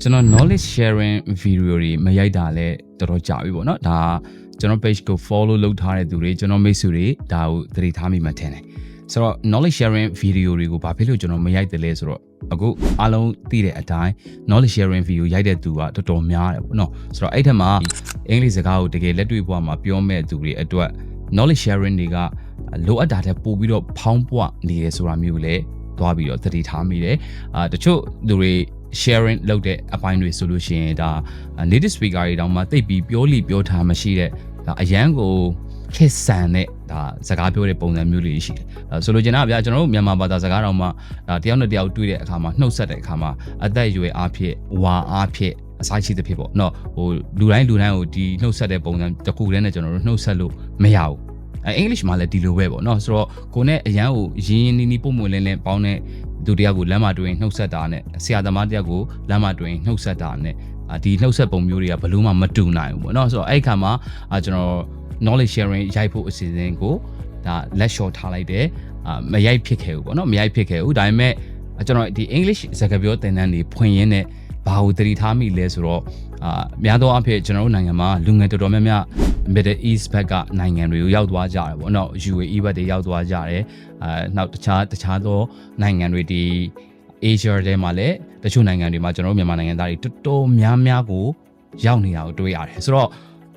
ကျွန်တော် knowledge sharing video တွေမရိုက်တာလဲတော်တော်ကြာပြီပေါ့နော်ဒါကျွန်တော် page ကို follow လုပ်ထားတဲ့သူတွေကျွန်တော်မိတ်ဆွေတွေဒါကိုသတိထားမိမှထင်တယ်ဆိုတော့ knowledge sharing video တွေကိုဘာဖြစ်လို့ကျွန်တော်မရိုက်တယ်လဲဆိုတော့အခုအားလုံးသိတဲ့အတိုင်း knowledge sharing video ရိုက်တဲ့သူကတော်တော်များတယ်ပေါ့နော်ဆိုတော့အဲ့ထက်မှာအင်္ဂလိပ်စကားကိုတကယ်လက်တွေ့ဘဝမှာပြောမဲ့သူတွေအတွက် knowledge sharing တွေကလိုအပ်တာတဲ့ပို့ပြီးတော့ဖောင်းပွနေတယ်ဆိုတာမျိုးလည်းသွားပြီးတော့သတိထားမိတယ်အာတချို့သူတွေ sharing လုပ်တဲ့အပိုင်းတွေဆိုလို့ရှိရင်ဒါ native speaker တွေတောင်မှသိပြီးပြောလိပြောထားမှရှိတဲ့ဒါအရန်ကိုခက်ဆန်တဲ့ဒါစကားပြောတဲ့ပုံစံမျိုးလေးရှိတယ်။ဆိုလိုချင်တာဗျာကျွန်တော်တို့မြန်မာဘာသာစကားတော့မှဒါတယောက်နဲ့တယောက်တွေ့တဲ့အခါမှာနှုတ်ဆက်တဲ့အခါမှာအသက်အရွယ်အားဖြင့်ဝါအားဖြင့်အစားရှိသဖြစ်ပေါ့နော်ဟိုလူတိုင်းလူတိုင်းကိုဒီနှုတ်ဆက်တဲ့ပုံစံတစ်ခုတည်းနဲ့ကျွန်တော်တို့နှုတ်ဆက်လို့မရဘူးအင်္ဂလိပ်မှာလည်းဒီလိုပဲပေါ့နော်ဆိုတော့ကိုနဲ့အရန်ကိုရင်းရင်းနှီးနှီးပုံမှန်လင်းလင်းပေါင်းတဲ့ သူတယောက်ကိုလမ်းမတွင်နှုတ်ဆက်တာနဲ့ဆရာသမားတယောက်ကိုလမ်းမတွင်နှုတ်ဆက်တာနဲ့ဒီနှုတ်ဆက်ပုံမျိုးတွေကဘလို့မှမတူနိုင်ဘူးပေါ့နော်ဆိုတော့အဲ့ခါမှာကျွန်တော် knowledge sharing ရိုက်ဖို့အစီအစဉ်ကိုဒါလက်လျှော်ထားလိုက်တယ်မရိုက်ဖြစ်ခဲ့ဘူးပေါ့နော်မရိုက်ဖြစ်ခဲ့ဘူးဒါပေမဲ့ကျွန်တော်ဒီ English စကားပြောသင်တန်းတွေဖွင့်ရင်းနဲ့ ဘာကိုသတိထားမိလဲဆိုတော့အာများသောအားဖြင့်ကျွန်တော်တို့နိုင်ငံမှာလူငယ်တော်တော်များများ Middle East ဘက်ကနိုင်ငံတွေကိုရောက်သွားကြတယ်ပေါ့နော် UAE ဘက်တွေရောက်သွားကြတယ်အာနောက်တခြားတခြားသောနိုင်ငံတွေဒီ Asia ထဲမှာလည်းတချို့နိုင်ငံတွေမှာကျွန်တော်တို့မြန်မာနိုင်ငံသားတွေတော်တော်များများကိုရောက်နေတာကိုတွေ့ရတယ်ဆိုတော့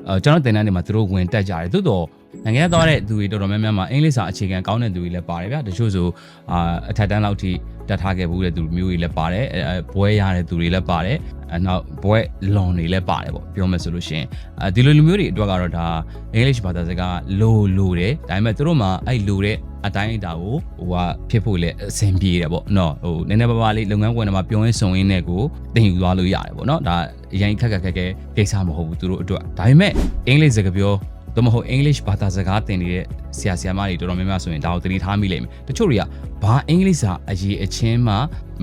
အဲကျွန်တော်တင်တန်းတွေမှာသူတို့ဝင်တက်ကြတယ်သို့တော့ နိုင်ငံသွားတဲ့သူတွေတော်တော်များများမှာအင်္ဂလိပ်စာအခြေခံကောင်းတဲ့သူတွေလည်းပါတယ်ဗျာတချို့ဆိုအာအထက်တန်းလောက်ထိတက်ထားခဲ့ဘူးတဲ့သူမျိုးတွေလည်းပါတယ်အဲဘွဲရတဲ့သူတွေလည်းပါတယ်အဲနောက်ဘွဲလွန်တွေလည်းပါတယ်ပေါ့ပြောမယ်ဆိုလို့ရှိရင်အဲဒီလိုလူမျိုးတွေအတွက်ကတော့ဒါအင်္ဂလိပ်ဘာသာစကားလိုလိုတယ်ဒါပေမဲ့သူတို့မှာအဲ့လိုတဲ့အတိုင်းအတာကိုဟိုကဖြစ်ဖို့လည်းအဆင်ပြေတယ်ပေါ့နော်ဟိုနည်းနည်းပါးပါးလေးလုပ်ငန်းခွင်တွေမှာပြောရင်းစုံရင်းနဲ့ကိုတင်ယူသွားလို့ရတယ်ပေါ့နော်ဒါအရင်ခက်ခက်ခက်ခဲကိစ္စမဟုတ်ဘူးသူတို့အတွက်ဒါပေမဲ့အင်္ဂလိပ်စကားပြော သို့မဟုတ် English ဘာသာစကားသင်နေတဲ့ဆရာဆရာမတွေတော်တော်များများဆိုရင်ဒါကိုသတိထားမိလိမ့်မယ်တချို့တွေကဘာအင်္ဂလိပ်စာအရေးအချင်းမှ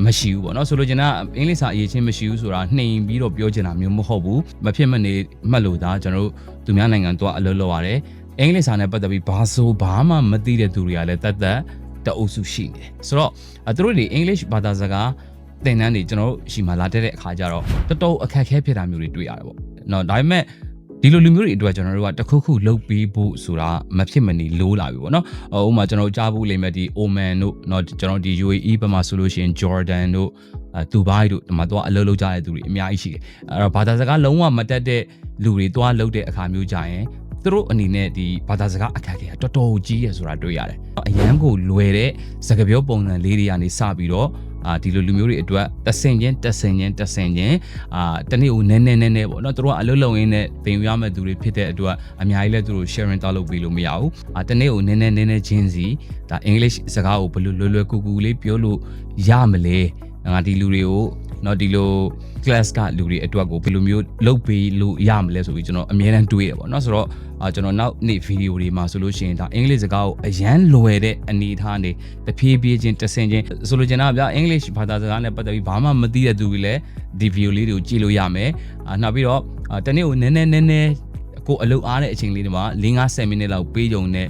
မရှိဘူးပေါ့နော်ဆိုလိုချင်တာအင်္ဂလိပ်စာအရေးချင်းမရှိဘူးဆိုတာနှိမ်ပြီးတော့ပြောချင်တာမျိုးမဟုတ်ဘူးမဖြစ်မနေမှတ်လို့ဒါကျွန်တော်တို့သူများနိုင်ငံတော့အလုပ်လုပ်ရတယ်အင်္ဂလိပ်စာနဲ့ပတ်သက်ပြီးဘာဆိုဘာမှမသိတဲ့သူတွေကလည်းတတ်တတ်တအုပ်စုရှိနေတယ်ဆိုတော့သူတို့တွေ English ဘာသာစကားသင်တန်းတွေကျွန်တော်တို့ရှိမှလာတဲ့အခါကျတော့တော်တော်အခက်အခဲဖြစ်တာမျိုးတွေတွေ့ရတယ်ပေါ့နော်ဒါပေမဲ့ ဒီလိုလူမျိုးတွေအတွက်ကျွန်တော်တို့ကတခုခုလုပ်ပြီးဖို့ဆိုတာမဖြစ်မနေလိုးလာပြီပေါ့နော်။ဥပမာကျွန်တော်ကြားဖို့လိမ့်မယ်ဒီ Oman တို့เนาะကျွန်တော်ဒီ UAE ဘက်မှာဆိုလို့ရှိရင် Jordan တို့အဲဒူဘိုင်းတို့ဒီမှာတော့အလုပ်လုပ်ကြတဲ့သူတွေအများကြီးရှိတယ်။အဲ့တော့ဘာသာစကားလုံးဝမတက်တဲ့လူတွေသွားလုပ်တဲ့အခါမျိုးကြရင်သူတို့အနေနဲ့ဒီဘာသာစကားအခက်အခဲတော်တော်ကြီးရဆိုတာတွေ့ရတယ်။အရန်ကိုလွယ်တဲ့စကားပြောပုံစံလေးတွေကနေစပြီးတော့ အာဒီလိုလူမျိုးတွေအတွက်တဆင်ချင်းတဆင်ချင်းတဆင်ချင်းအာတနေ့ကိုနည်းနည်းနည်းနည်းပေါ့နော်သူတို့ကအလုပ်လုပ်ရင်းနဲ့သင်ယူရမယ့်သူတွေဖြစ်တဲ့အတွက်အများကြီးလဲသူတို့ sharing တောက်လုပ်ပေးလို့မရဘူးအာတနေ့ကိုနည်းနည်းနည်းနည်းချင်းစီဒါ English စကားကိုဘယ်လိုလွယ်လွယ်ကူကူလေးပြောလို့ရမလဲငါဒီလူတွေကို เนาะဒီလို class ကလူတွေအတွက်ကိုဘယ်လိုမျိုးလုပ်ပေးလို့ရမလဲဆိုပြီးကျွန်တော်အမြဲတမ်းတွေးရပါတော့เนาะဆိုတော့အာကျွန်တော်နောက်နေ့ဗီဒီယိုတွေမှာဆိုလို့ရှိရင်ဒါအင်္ဂလိပ်စကားကိုအရန်လွယ်တဲ့အနေအထားနေတဖြည်းဖြည်းချင်းတဆင်ချင်းဆိုလိုချင်တာဗျာအင်္ဂလိပ်ဘာသာစကားနဲ့ပတ်သက်ပြီးဘာမှမသိတဲ့သူတွေလည်းဒီဗီဒီယိုလေးတွေကိုကြည့်လို့ရမယ်အာနောက်ပြီးတော့တနေ့ကိုနည်းနည်းနည်းနည်းကိုအလုပ်အားတဲ့အချိန်လေးတွေမှာ5-10မိနစ်လောက်ပေးကြုံတဲ့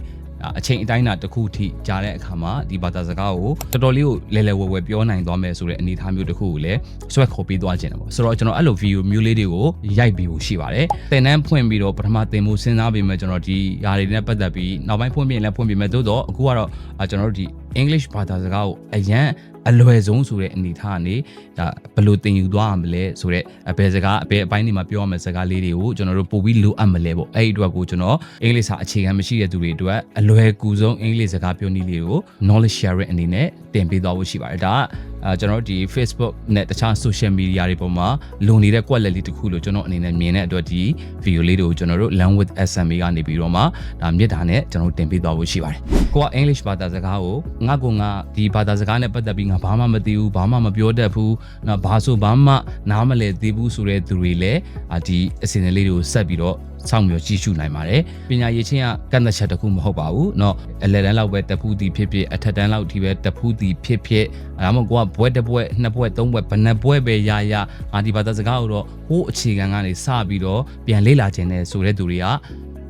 အချိန်အတိုင်းအတာတစ်ခုထိကြားတဲ့အခါမှာဒီဘာသာစကားကိုတော်တော်လေးကိုလဲလဲဝဲဝဲပြောနိုင်သွားမယ်ဆိုတဲ့အနေအထားမျိုးတစ်ခုကိုလည်းဆွဲခေါ်ပေးသွားခြင်းတယ်ပေါ့ဆိုတော့ကျွန်တော်အဲ့လိုဗီဒီယိုမျိုးလေးတွေကိုရိုက်ပြီးဖို့ရှိပါတယ်သင်တန်းဖွင့်ပြီးတော့ပထမသင်ဖို့စဉ်းစားပြီးမှကျွန်တော်ဒီຢာတွေနဲ့ပတ်သက်ပြီးနောက်ပိုင်းဖွင့်ပြီးရင်လည်းဖွင့်ပြီးမယ်သို့တော့အခုကတော့ကျွန်တော်တို့ဒီ English ဘာသာစကားကိုအရန်အလွယ်ဆုံးဆိုတဲ့အနေအထားကနေဒါဘယ်လိုသင်ယူသွားရမလဲဆိုတဲ့အဘယ်စကားအဘယ်အပိုင်းတွေမှာပြောရမယ့်စကားလေးတွေကိုကျွန်တော်တို့ပို့ပြီးလိုအပ်မလဲပေါ့အဲ့ဒီအတွက်ကိုကျွန်တော်အင်္ဂလိပ်စာအခြေခံမရှိတဲ့သူတွေအတွက်အလွယ်ကူဆုံးအင်္ဂလိပ်စကားပြောနည်းလေးကို knowledge sharing အနေနဲ့ တင်ပေးသွားဖို့ရှိပါတယ်ဒါကအဲကျွန်တော်တို့ဒီ Facebook နဲ့တခြား social media တွေပေါ်မှာလုံနေတဲ့ quality လေးတစ်ခုလို့ကျွန်တော်အနေနဲ့မြင်တဲ့အတွက်ဒီ video လေးတွေကိုကျွန်တော်တို့ learn with SMA ကနေပြီးတော့မှဒါမြစ်တာနဲ့ကျွန်တော်တို့တင်ပေးသွားဖို့ရှိပါတယ်ကိုက English ဘာသာစကားကိုငါကငါဒီဘာသာစကားနဲ့ပတ်သက်ပြီးငါဘာမှမသိဘူးဘာမှမပြောတတ်ဘူးနော်ဘာဆိုဘာမှနားမလည်သေးဘူးဆိုတဲ့သူတွေလည်းဒီအစီအစဉ်လေးတွေကိုဆက်ပြီးတော့စောင့်မျှော်ကြည့်ရှုနိုင်ပါတယ်ပညာရေးချင်းကကန့်သက်ချက်တစ်ခုမဟုတ်ပါဘူးเนาะအလယ်တန်းလောက်ပဲတဖူးတီဖြစ်ဖြစ်အထက်တန်းလောက်ထိပဲတဖူးတီ ီဖြစ်ဖြစ်ဒါမှမဟုတ်ကိုကဘွဲတစ်ဘွဲနှစ်ဘွဲသုံးဘွဲဘယ်နှဘွဲပဲရရငါဒီဘာသာစကားကိုတော့ဟိုးအခြေခံကနေစပြီးတော့ပြန်လေ့လာခြင်းနဲ့ဆိုတဲ့သူတွေက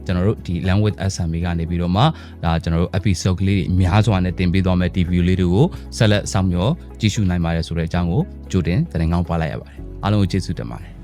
ကျွန်တော်တို့ဒီ language SMA ကနေပြီးတော့မှဒါကျွန်တော်တို့ episode ကလေးတွေအများစွာနဲ့တင်ပေးသွားမယ် TV လေးတွေကိုဆက်လက်ဆောင်မျှော်ကြည့်ရှုနိုင်ပါတယ်ဆိုတဲ့အကြောင်းကိုကြိုတင်သတင်းကောင်းပါလိုက်ရပါတယ်အားလုံးကိုကျေးဇူးတင်ပါတယ်